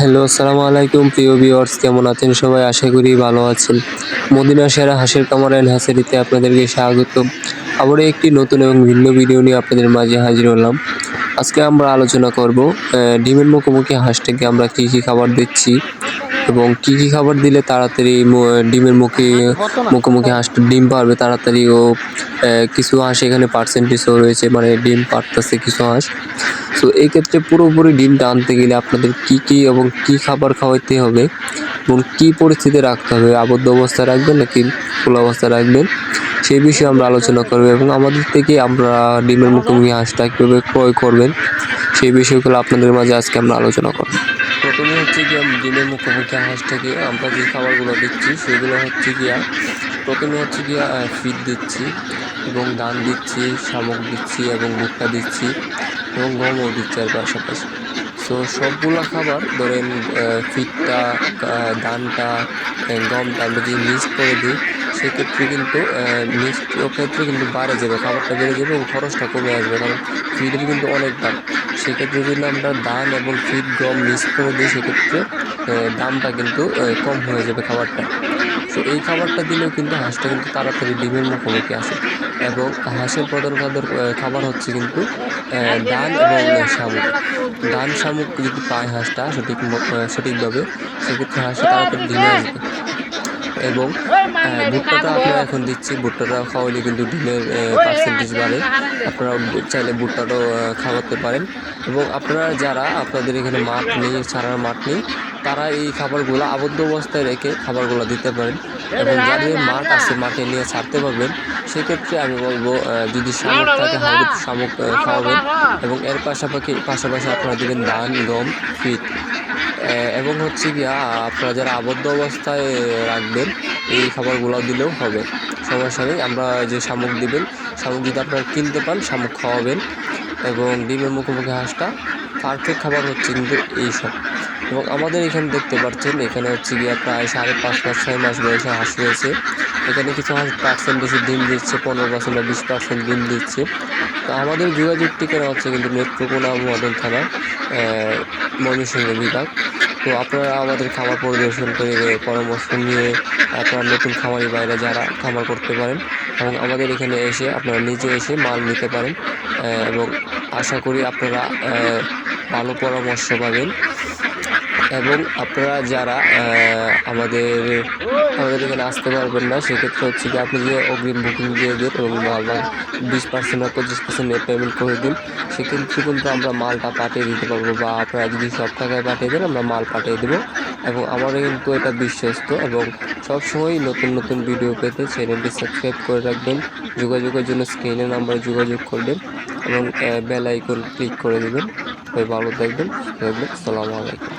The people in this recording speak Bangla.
হ্যালো, আসসালামু আলাইকুম প্রিয় ভিউয়ার্স কেমন আছেন সবাই? আশা করি ভালো আছেন। মদিনা সেরা হাঁসের কামার অ্যান্ড হাঁসেরিতে আপনাদেরকে স্বাগত। আবারও একটি নতুন এবং ভিন্ন ভিডিও নিয়ে আপনাদের মাঝে হাজির হলাম। আজকে আমরা আলোচনা করব ডিমের মুখোমুখি হাঁসটাকে আমরা কী কী খাবার দিচ্ছি এবং কী কী খাবার দিলে তাড়াতাড়ি ডিমের মুখে মুখোমুখি হাঁসটা ডিম পারবে তাড়াতাড়ি ও কিছু হাঁস এখানে পার্সেন্টেজও রয়েছে মানে ডিম পারতেছে কিছু হাঁস। তো এই ক্ষেত্রে পুরোপুরি ডিমটা আনতে গেলে আপনাদের কি কি এবং কি খাবার খাওয়াইতে হবে এবং কি পরিস্থিতি রাখতে হবে আবদ্ধ অবস্থায় রাখবেন নাকি খোলা অবস্থায় রাখবেন সেই বিষয়ে আমরা আলোচনা করব এবং আমাদের থেকে আমরা ডিমের মুখোমুখি হাঁসটা কীভাবে ক্রয় করবেন সেই বিষয়গুলো আপনাদের মাঝে আজকে আমরা আলোচনা করব। প্রথমে হচ্ছে কি ডিমের মুখোমুখি হাঁসটাকে, আমরা যে খাবারগুলো দিচ্ছি সেগুলো হচ্ছে গিয়া প্রথমে হচ্ছে গিয়া ফিড দিচ্ছি এবং ধান দিচ্ছি, শামুক দিচ্ছি এবং ভুট্টা দিচ্ছি এবং গমও দিচ্ছি আর পাশাপাশি। সো সবগুলো খাবার ধরেন ফিটটা ধানটা গমটা আমরা যদি মিক্স করে দিই সেক্ষেত্রে কিন্তু মিক্সড ক্ষেত্রে কিন্তু বাড়ে যাবে, খাবারটা বেড়ে যাবে এবং খরচটা কমে আসবে, কারণ ফিডের কিন্তু অনেক দাম। সেক্ষেত্রে যদি আমরা ধান এবং ফিড গম মিক্স করে দিই, সেক্ষেত্রে দামটা কিন্তু কম হয়ে যাবে খাবারটা। তো এই খাবারটা দিলেও কিন্তু হাঁসটা কিন্তু তাড়াতাড়ি ডিমের মুখোমুখি আসে এবং হাঁসের প্রধান খাদ্য খাবার হচ্ছে কিন্তু ধান এবং শামুক। ধান, শামুক যদি পায় হাঁসটা সঠিক সঠিকভাবে, সেক্ষেত্রে হাঁসটা তাড়াতাড়ি ডিমে আসবে। এবং ভুট্টাটা আমরা এখন দিচ্ছি। ভুট্টাটা খাওয়ালে কিন্তু ডিমের পার্সেন্টেজ বাড়ে। আপনারা চাইলে ভুট্টাটাও খাওয়াতে পারেন। এবং আপনারা যারা আপনাদের এখানে মাঠ নেই ছাড়ার মাঠ নেই তারা এই খাবারগুলো আবদ্ধ অবস্থায় রেখে খাবারগুলো দিতে পারেন। এবং যাদের মাঠ আছে মাঠে নিয়ে ছাড়তে পারবেন সেক্ষেত্রে আমি বলব যদি শামুক থাকে হলুদ শামুক খাওয়াবেন। এবং এর পাশাপাশি পাশাপাশি আপনারা দেবেন ধান গম ফিট। এবং হচ্ছে গিয়া, আপনারা যারা আবদ্ধ অবস্থায় রাখবেন, এই খাবারগুলো দিলেও হবে। সমস্যা নেই আমরা যে শামুক দিবেন, শামুক যদি আপনারা কিনতে পান, শামুক খাওয়াবেন এবং ডিমের মুখোমুখি হাঁসটা পারফেক্ট খাবার হচ্ছে কিন্তু এইসব। এবং আমাদের এখানে দেখতে পাচ্ছেন, এখানে হচ্ছে গিয়ে প্রায় সাড়ে পাঁচ মাস, ছয় মাস বয়সে হাঁস রয়েছে। এখানে কিছু হাঁস পার্সেন্টেজে ডিম দিচ্ছে, পনেরো পার্সেন্ট বা বিশ পার্সেন্ট ডিম দিচ্ছে। তো আমাদের যোগাযোগ ঠিকানা হচ্ছে কিন্তু নেত্রকোনা মদন থানা ময়মনসিংহ বিভাগ। তো আপনারা আমাদের খামার পরিদর্শন করে পরামর্শ নিয়ে আপনারা নতুন খামারি বাইরে যারা খামার করতে পারেন এবং আমাদের এখানে এসে আপনারা নিজে এসে মাল নিতে পারেন এবং আশা করি আপনারা ভালো পরামর্শ পাবেন। এবং আপনারা যারা আমাদের আমাদের এখানে আসতে পারবেন না, সেক্ষেত্রে হচ্ছে কি আপনি যে অগ্রিম বুকিং দিয়ে দিন এবং মাল বিশ পার্সেন্ট বা পঁচিশ পার্সেন্ট পেমেন্ট করে দিন, সেক্ষেত্রে কিন্তু আমরা মালটা পাঠিয়ে দিতে পারব বা আপনারা যদি সব টাকায় পাঠিয়ে দেন, আমরা মাল পাঠিয়ে দেবো। এবং আমারও কিন্তু এটা বিশ্বস্ত এবং সবসময় নতুন নতুন ভিডিও পেতে চ্যানেলটি সাবস্ক্রাইব করে রাখবেন, যোগাযোগের জন্য স্ক্রিনের নাম্বারে যোগাযোগ করবেন এবং বেল আইকন ক্লিক করে দেবেন। ভালো থাকবেন থাকবেন। আলাইকুম।